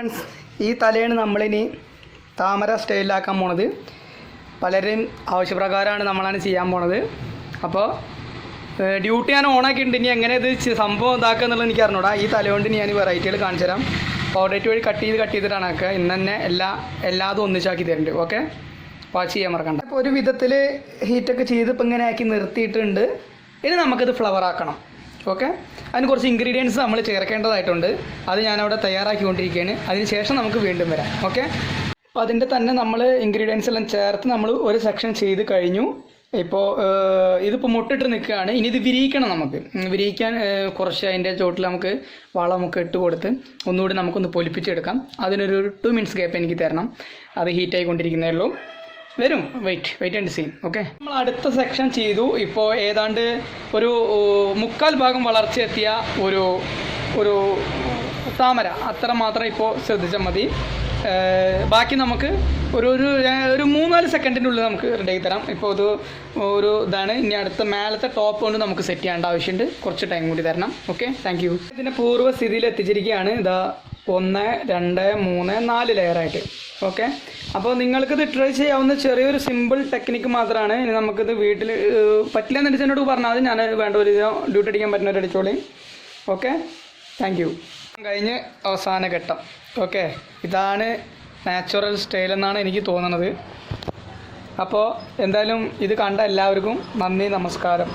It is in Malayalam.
ഫ്രണ്ട്സ് ഈ തലയാണ് നമ്മളിനി താമര സ്റ്റൈലിലാക്കാൻ പോണത്. പലരും ആവശ്യപ്രകാരമാണ് നമ്മളാണ് ചെയ്യാൻ പോണത്. അപ്പോൾ ഡ്യൂട്ടി ഞാൻ ഓണാക്കിയിട്ടുണ്ട് ഇനി എങ്ങനെ ഇത് സംഭവം ഇതാക്കുക എന്നുള്ളത് എനിക്ക് അറിഞ്ഞൂടാ. ഈ തലയോണ്ട് ഞാൻ വെറൈറ്റികൾ കാണിച്ചു തരാം. പൗഡേറ്റ് വഴി കട്ട് ചെയ്ത് കട്ട് ചെയ്തിട്ടാണ് ആക്കുക. ഇന്ന് തന്നെ എല്ലാ എല്ലാതും ഒന്നിച്ചാക്കി തരുന്നുണ്ട് ഓക്കെ? വാച്ച് ചെയ്യാൻ മറക്കണ്ട. അപ്പോൾ ഒരു വിധത്തിൽ ഹീറ്റൊക്കെ ചെയ്ത് ഇപ്പം ഇങ്ങനെ ആക്കി നിർത്തിയിട്ടുണ്ട്. ഇനി നമുക്കിത് ഫ്ലവർ ആക്കണം. ഓക്കെ? അതിന് കുറച്ച് ഇൻഗ്രീഡിയൻസ് നമ്മൾ ചേർക്കേണ്ടതായിട്ടുണ്ട്. അത് ഞാനവിടെ തയ്യാറാക്കിക്കൊണ്ടിരിക്കുകയാണ്. അതിന് ശേഷം നമുക്ക് വീണ്ടും വരാം. ഓക്കെ? അപ്പോൾ അതിന്റെ തന്നെ നമ്മൾ ഇൻഗ്രീഡിയൻസ് എല്ലാം ചേർത്ത് നമ്മൾ ഒരു സെക്ഷൻ ചെയ്ത് കഴിഞ്ഞു. ഇപ്പോൾ ഇതിപ്പോൾ മുട്ടിട്ട് നിൽക്കുകയാണ്. ഇനി ഇത് വിരിയിക്കണം നമുക്ക്. വിരിയിക്കാൻ കുറച്ച് അതിന്റെ ചോട്ടിൽ നമുക്ക് വളമൊക്കെ ഇട്ട് കൊടുത്ത് ഒന്നുകൂടി നമുക്കൊന്ന് പൊലിപ്പിച്ചെടുക്കാം. അതിനൊരു ടു മിനിറ്റ്സ് ഗ്യാപ്പ് എനിക്ക് തരണം. അത് ഹീറ്റ് ആയിക്കൊണ്ടിരിക്കുന്നേ ഉള്ളൂ. വരും. Wait wait and see okay നമ്മൾ അടുത്ത സെക്ഷൻ ചെയ്തു. ഇപ്പോൾ ഏതാണ്ട് ഒരു മുക്കാൽ ഭാഗം വളർച്ചയെത്തിയ ഒരു ഒരു താമര. അത്ര മാത്രം ഇപ്പോൾ ശ്രദ്ധിച്ചാൽ മതി. ബാക്കി നമുക്ക് ഒരു ഒരു ഒരു മൂന്നാൽ സെക്കൻഡിന്റെ ഉള്ളിൽ നമുക്ക് റെഡിയാക്കി തരാം. ഇപ്പോൾ ഇത് ഒരു ഇതാണ്. ഇനി അടുത്ത മേലത്തെ ടോപ്പ് കൊണ്ട് നമുക്ക് സെറ്റ് ചെയ്യേണ്ട ആവശ്യമുണ്ട്. കുറച്ച് ടൈം കൂടി തരണം. ഓക്കെ താങ്ക് യു ഇതിന്റെ പൂർവസ്ഥിതിയിൽ എത്തിച്ചിരിക്കുകയാണ്. ഇതാ ഒന്ന് രണ്ട് മൂന്ന് നാല് ലെയറായിട്ട് ഓക്കെ അപ്പോൾ നിങ്ങൾക്കിത് ട്രൈ ചെയ്യാവുന്ന ചെറിയൊരു സിമ്പിൾ ടെക്നിക്ക് മാത്രമാണ്. ഇനി നമുക്കിത് വീട്ടിൽ പറ്റില്ല എന്ന് എന്നോട് പറഞ്ഞാൽ ഞാൻ വേണ്ട ഒരു ഡ്യൂട്ടി അടിക്കാൻ പറ്റുന്ന ഒരു അടിച്ചോളി. ഓക്കെ താങ്ക് യു കഴിഞ്ഞ് അവസാന ഘട്ടം. ഓക്കെ ഇതാണ് നാച്ചുറൽ സ്റ്റൈൽ എന്നാണ് എനിക്ക് തോന്നുന്നത് അപ്പോൾ എന്തായാലും ഇത് കണ്ട എല്ലാവർക്കും നന്ദി നമസ്കാരം.